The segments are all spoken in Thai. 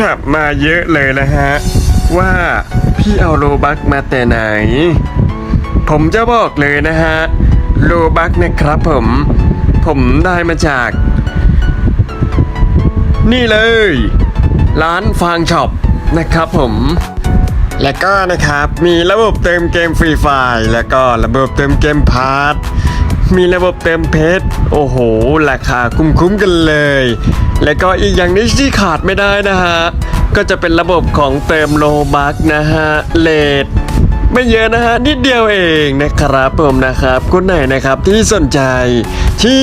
ถามมาเยอะเลยนะฮะ ว่าพี่เอาโลบักมาแต่ไหน ผมจะบอกเลยนะฮะ โลบักนะครับผม ผมได้มาจาก นี่เลย ร้านฟางช็อปนะครับผมและก็นะครับมีระบบเติมเกมฟรีไฟล์แล้วก็ระบบเติมเกมพาร์ท มีระบบเติมเพชร โอ้โห ราคาคุ้มๆกันเลย แล้วก็อีกอย่างนี้ที่ขาดไม่ได้นะฮะ ก็จะเป็นระบบของเติมโลบักนะฮะ เลทไม่เยอะนะฮะ นิดเดียวเองนะครับผมนะครับคนไหนนะครับที่สนใจ ที่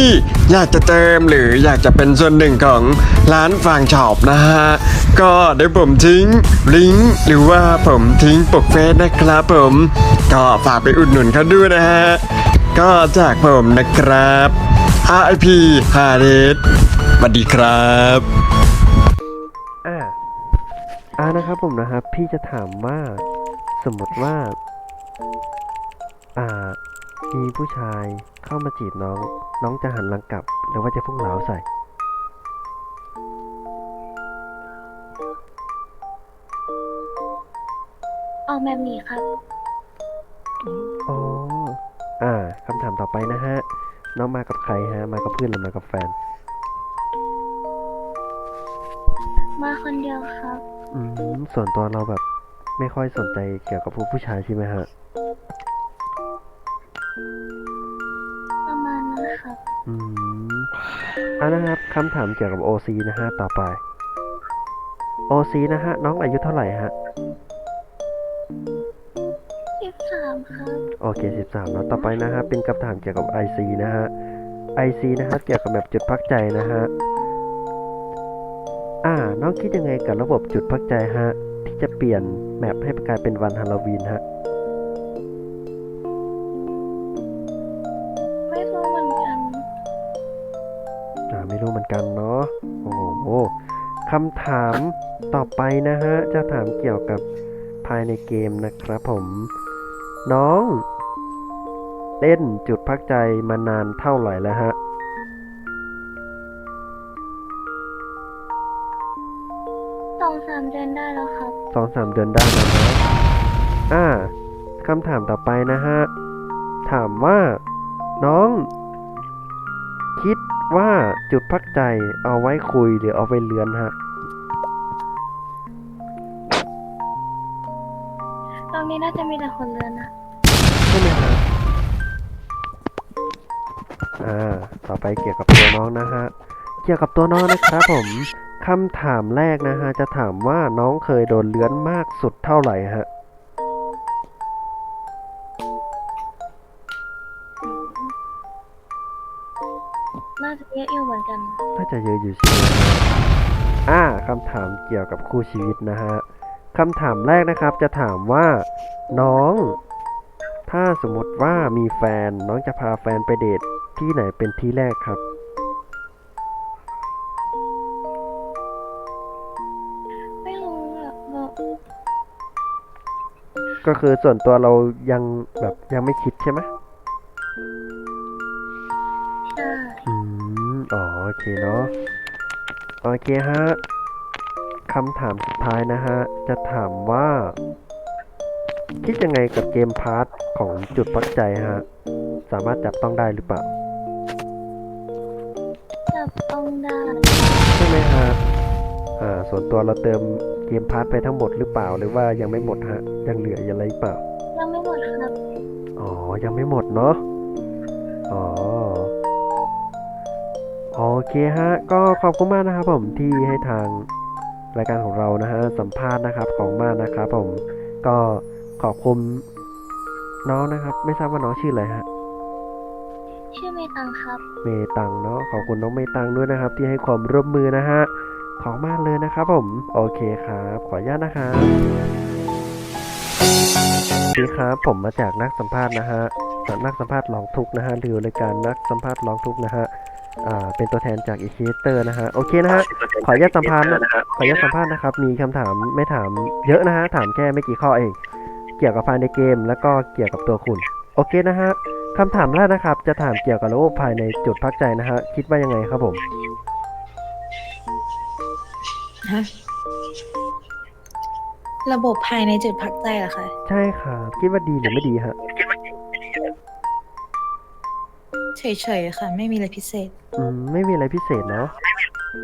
อยากจะเติมหรืออยากจะเป็นส่วนหนึ่งของร้านฟางช็อปนะฮะ ก็เดี๋ยวผมทิ้งลิงก์หรือว่าผมทิ้งปกเฟซนะครับผม ก็ฝากไปอุดหนุนเขาด้วยนะฮะ ก็จากผมนะครับ RIP ฮาเดสสวัสดีครับอ่าอ่านะครับผมนะครับ พี่จะถามว่าสมมติว่า อ่า มีผู้ชายเข้ามาจีบน้อง น้องจะหันหลังกลับ หรือว่าจะพุ่งเหลาใส่เอาแบบนี้ครับ อ่าคำถามต่อไปนะฮะ น้องมากับใครฮะ มากับเพื่อนหรือมากับแฟน มาคนเดียวครับ อืม ส่วนตัวเราแบบไม่ค่อยสนใจเกี่ยวกับผู้ผู้ชายใช่ไหมฮะ ประมาณนั้นครับ อืมอ่านะครับคำถามเกี่ยวกับ OC นะฮะ ต่อไป OC นะฮะ น้องอายุเท่าไหร่ฮะสิบสามครับโอเค 13แล้วต่อไปนะฮะเป็นคำถามเกี่ยวกับ IC นะฮะ IC นะฮะเกี่ยวกับแบบจุดพักใจนะฮะอ่าน้องคิดยังไงกับระบบจุดพักใจฮะที่จะเปลี่ยนแมปให้กลายเป็นวันฮาโลวีนฮะไม่รู้เหมือนกันอ่าไม่รู้เหมือนกันเนาะโอ้โหคำถามต่อไปนะฮะจะถามเกี่ยวกับภายในเกมนะครับผม น้อง เล่นจุดพักใจมานานเท่าไหร่แล้วฮะ สองสามเดือนได้แล้วครับ สองสามเดือนได้แล้วนะอ่าคำถามต่อไปนะฮะ ถามว่า น้อง คิดว่าจุดพักใจเอาไว้คุยหรือเอาไว้เลือนฮะ ตรงนี้น่าจะมีแต่คนเรือ ไปเกี่ยวกับตัวน้องนะฮะ เกี่ยวกับตัวน้องนะครับผมคำถามแรกนะฮะ จะถามว่าน้องเคยโดนเลื้อนมากสุดเท่าไหร่ฮะน่าจะเยอะอยู่เหมือนกัน น่าจะเยอะอยู่ใช่ไหมอ่าคำถามเกี่ยวกับคู่ชีวิตนะฮะคำถามแรกนะครับ จะถามว่าน้อง ถ้าสมมติว่ามีแฟนน้องจะพาแฟนไปเดท ที่ไหนเป็นที่แรกครับ ไม่รู้อะบอกก็คือส่วนตัวเรายังแบบยังไม่คิดใช่ไหมใช่อืมอ๋อโอเคเนาะโอเคฮะคำถามสุดท้ายนะฮะ จะถามว่า คิดยังไงกับเกมพาร์ทของจุดพักใจฮะ สามารถจับต้องได้หรือเปล่า ได้ ใช่ไหมฮะอ่าส่วนตัวเราเติมเกมพาร์ทไปทั้งหมดหรือเปล่าหรือว่ายังไม่หมดฮะ ยังเหลืออยู่อะไรหรือเปล่า ยังไม่หมดครับ อ๋อ ยังไม่หมดเนาะ อ๋อ โอเคฮะ ก็ขอบคุณมากนะครับผมที่ให้ทางรายการของเรานะฮะสัมภาษณ์นะครับของมากนะครับผมก็ขอบคุณน้องนะครับ ไม่ทราบว่าน้องชื่ออะไรฮะ ชื่อเมตังครับ เมตังเนาะขอบคุณน้องเมตังด้วยนะครับ ที่ให้ความร่วมมือนะฮะขอบมากเลยนะครับผม โอเคครับ ขออนุญาตนะครับสวัสดีครับผมมาจากนักสัมภาษณ์นะฮะนักสัมภาษณ์ร้องทุกนะฮะหรือรายการนักสัมภาษณ์ร้องทุกนะฮะอ่าเป็นตัวแทนจากอีคิเตอร์นะฮะโอเคนะฮะขออนุญาตสัมภาษณ์นะขออนุญาตสัมภาษณ์นะครับ มีคำถามไม่ถามเยอะนะฮะถามแค่ไม่กี่ข้อเอง เกี่ยวกับภายในเกม แล้วก็เกี่ยวกับตัวคุณ โอเคนะฮะ คำถามแรกนะครับ จะถามเกี่ยวกับระบบภายในจุดพักใจนะฮะ คิดว่ายังไงครับผม ฮะระบบภายในจุดพักใจเหรอคะใช่ครับคิดว่าดีหรือไม่ดีฮะ เฉยๆค่ะ ไม่มีอะไรพิเศษ อืม ไม่มีอะไรพิเศษเนาะ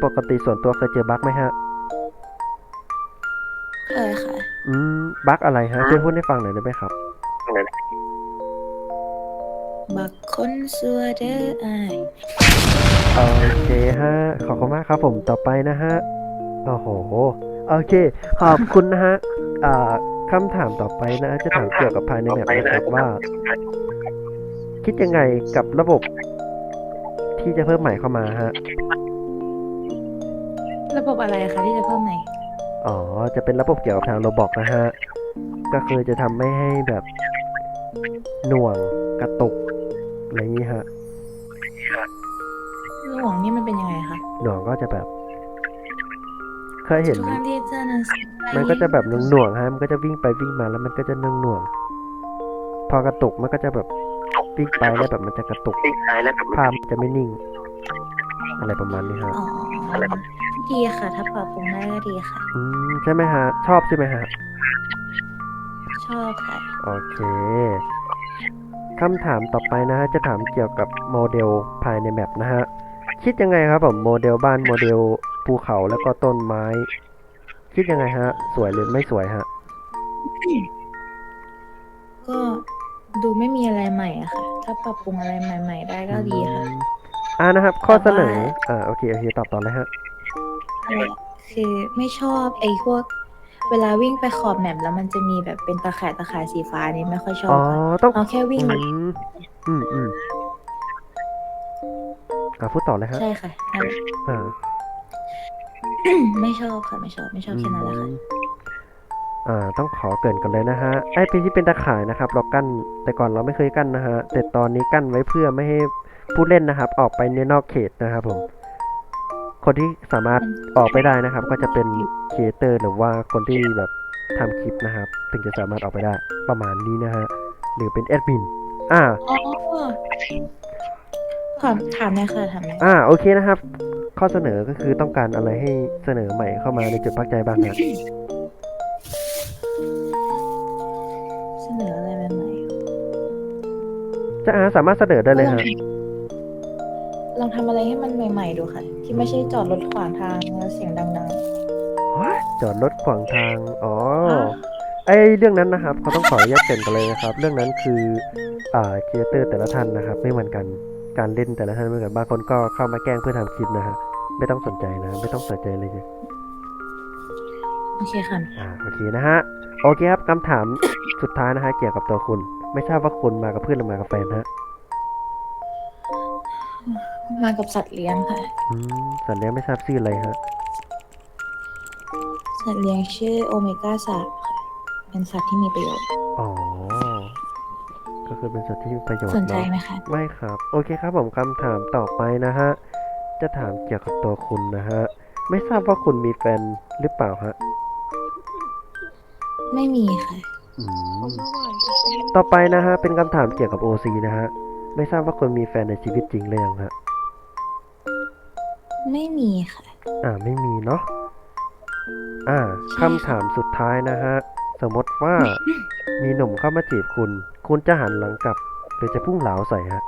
ปกติส่วนตัวเคยเจอบั๊กไหมฮะ เคยค่ะ อืม บั๊กอะไรฮะช่วยพูดให้ฟังหน่อยได้ไหมครับ บักคนสัวเด้ออายโอเคฮะ ขอบคุณมากครับผมต่อไปนะฮะ โอ้โห โอเค ขอบคุณนะฮะ อ่าคำถามต่อไปนะ จะถามเกี่ยวกับภายในแบบนะครับว่า คิดยังไงกับระบบ ที่จะเพิ่มใหม่เข้ามาฮะ ระบบอะไรคะที่จะเพิ่มใหม่ อ๋อ จะเป็นระบบเกี่ยวกับทางโรบอกนะฮะ ก็คือจะทำไม่ให้แบบหน่วงกระตุก อะไรอย่างนี้ฮะหน่วงนี่มันเป็นยังไงคะหน่วงก็จะแบบ เคยเห็น ทุกครั้งที่เจอหนังสือมันก็จะแบบหน่วงๆฮะ มันก็จะวิ่งไปวิ่งมาแล้วมันก็จะหน่วงๆพอกระตุกมันก็จะแบบวิ่งไปแล้วแบบมันจะกระตุกภาพมันจะไม่นิ่ง อะไรประมาณนี้ฮะอ๋อดีค่ะ ถ้าปรับปรุงได้ก็ดีค่ะ อืมใช่ไหมฮะ ชอบใช่ไหมฮะ ชอบค่ะ โอเค คำถามต่อไปนะฮะจะถามเกี่ยวกับโมเดลภายในแมปนะฮะคิดยังไงครับผมโมเดลบ้านโมเดลภูเขาแล้วก็ต้นไม้ คิดยังไงฮะ สวยหรือไม่สวยฮะ ก็ดูไม่มีอะไรใหม่อะค่ะ ถ้าปรับปรุงอะไรใหม่ ๆ ได้ก็ดีค่ะอืมอ่านะครับ ข้อเสนอแต่ว่าอ่าโอเคโอเคตอบต่อเลยฮะอะไรอะคือไม่ชอบไอ้พวก เวลาวิ่งไปขอบแมปแล้วมันจะมีแบบเป็นตะข่ายตะข่ายสีฟ้านี่ไม่ค่อยชออ๋บอ ค่ะต้อง เอาแค่วิ่ง อืม อืมอืมอ่าพูดต่อเลยฮะใช่ค่ะนั่นแหละ อ่า ไม่ชอบค่ะไม่ชอบไม่ชอบแค่นั้นแหละค่ะ อ่า ต้องขอเกรินกันเลยนะฮะ ไอ้เป็นที่เป็นตะข่ายนะครับ เรากั้น แต่ก่อนเราไม่เคยกั้นนะฮะ แต่ตอนนี้กั้นไว้เพื่อไม่ให้ผู้เล่นนะครับ ออกไปในนอกเขตนะครับผม คนที่สามารถออกไปได้นะครับ ก็จะเป็นครีเอเตอร์หรือว่าคนที่แบบทำคลิปนะครับ ถึงจะสามารถออกไปได้ประมาณนี้นะฮะหรือเป็นแอดมินอ่าอ๋อถามถามหนอยค่ะถามหนอยอ่าโอเคนะครับ ข้อเสนอก็คือต้องการอะไรให้เสนอใหม่เข้ามาในจุดพักใจบ้างฮะเสนออะไรใหม่จะอ่าสามารถเสนอๆได้เลยฮะ ลองทำอะไรให้มันใหม่ ๆ ดูค่ะ ที่ไม่ใช่จอดรถขวางทางแล้วเสียงดัง จอดรถขวางทาง อ๋อๆอะไอเรื่องนั้นนะครับเขาต้องขออนุญาตเกรินกันเลยนะครับ เรื่องนั้นคือ อ่าครีเอเตอร์แต่ละท่านนะครับ ไม่เหมือนกัน การเล่นแต่ละท่านไม่เหมือนกัน บางคนก็เข้ามาแกล้งเพื่อทำคลิปนะฮะ ไม่ต้องสนใจนะ ไม่ต้องสนใจเลยเนี่ยโอเคค่ะ อ่า โอเคนะฮะ โอเคครับคำถามสุดท้ายนะฮะ เกี่ยวกับตัวคุณ ไม่ทราบว่าคุณมากับเพื่อนหรือมากับแฟนฮะ มากับสัตว์เลี้ยงค่ะ อืมสัตว์เลี้ยงไม่ทราบชื่ออะไรฮะสัตว์เลี้ยงชื่อโอเมก้าสามค่ะเป็นสัตว์ที่มีประโยชน์ อ๋อ ก็คือเป็นสัตว์ที่มีประโยชน์สนใจเนาะไหมคะ ไม่ครับ โอเคครับผมคำถามต่อไปนะฮะ จะถามเกี่ยวกับตัวคุณนะฮะ ไม่ทราบว่าคุณมีแฟนหรือเปล่าฮะ ไม่มีค่ะ อืม ต่อไปนะฮะ เป็นคำถามเกี่ยวกับ OC นะฮะ ไม่ทราบว่าคุณมีแฟนในชีวิตจริงหรือยังฮะ ไม่มีค่ะ อ่าไม่มีเนาะ อ่าใช่คำถามสุดท้ายนะฮะ สมมติว่ามีหนุ่มเข้ามาจีบคุณ คุณจะหันหลังกลับ หรือจะพุ่งเหลาใส่ฮะ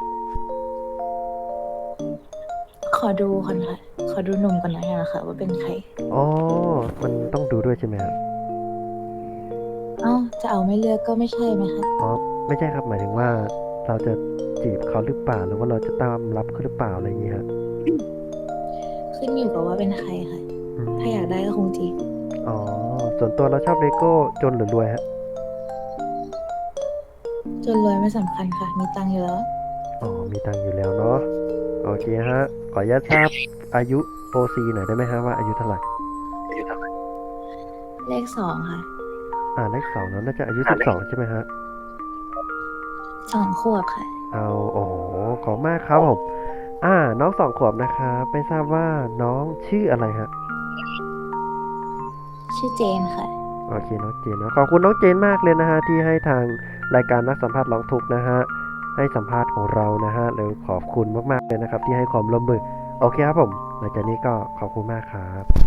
ขอดูก่อนค่ะ ขอดูหนุ่มก่อนนะนะคะว่าเป็นใคร อ๋อ มันต้องดูด้วยใช่ไหมฮะเอ้าจะเอาไม่เลือกก็ไม่ใช่ไหมคะ อ๋อ ไม่ใช่ครับ หมายถึงว่า เราจะจีบเขาหรือเปล่าหรือว่าเราจะตามรับเขาหรือเปล่าอะไรอย่างเงี้ยฮะขึ้นอยู่กับว่าเป็นใครค่ะ อืมถ้าอยากได้ก็คงจีบอ๋อ ส่วนตัวเราชอบเลโก้จนหรือรวยฮะ จนรวยไม่สำคัญค่ะ มีตังค์อยู่แล้ว อ๋อ มีตังค์อยู่แล้วเนาะ โอเคฮะ ขออนุญาตทราบอายุ OC หน่อยได้ไหมฮะว่าอายุเท่าไหร่ เลขสองค่ะ อ่าเลขสองเนอะน่าจะอายุสิบสองใช่ไหมฮะ สองขวบค่ะ เอาโอ้โหขอบมากครับผมอ่า น้องสองขวบนะครับไม่ทราบว่าน้องชื่ออะไรฮะชื่อเจนค่ะ โอเคน้องเจนนะขอบคุณน้องเจนมากเลยนะฮะที่ให้ทางรายการนักสัมภาษณ์ร้องทุกข์นะฮะให้สัมภาษณ์ของเรานะฮะเลยขอบคุณมากๆเลยนะครับ ที่ให้ความร่วมมือโอเคครับผมหลังจากนี้ก็ขอบคุณมากครับ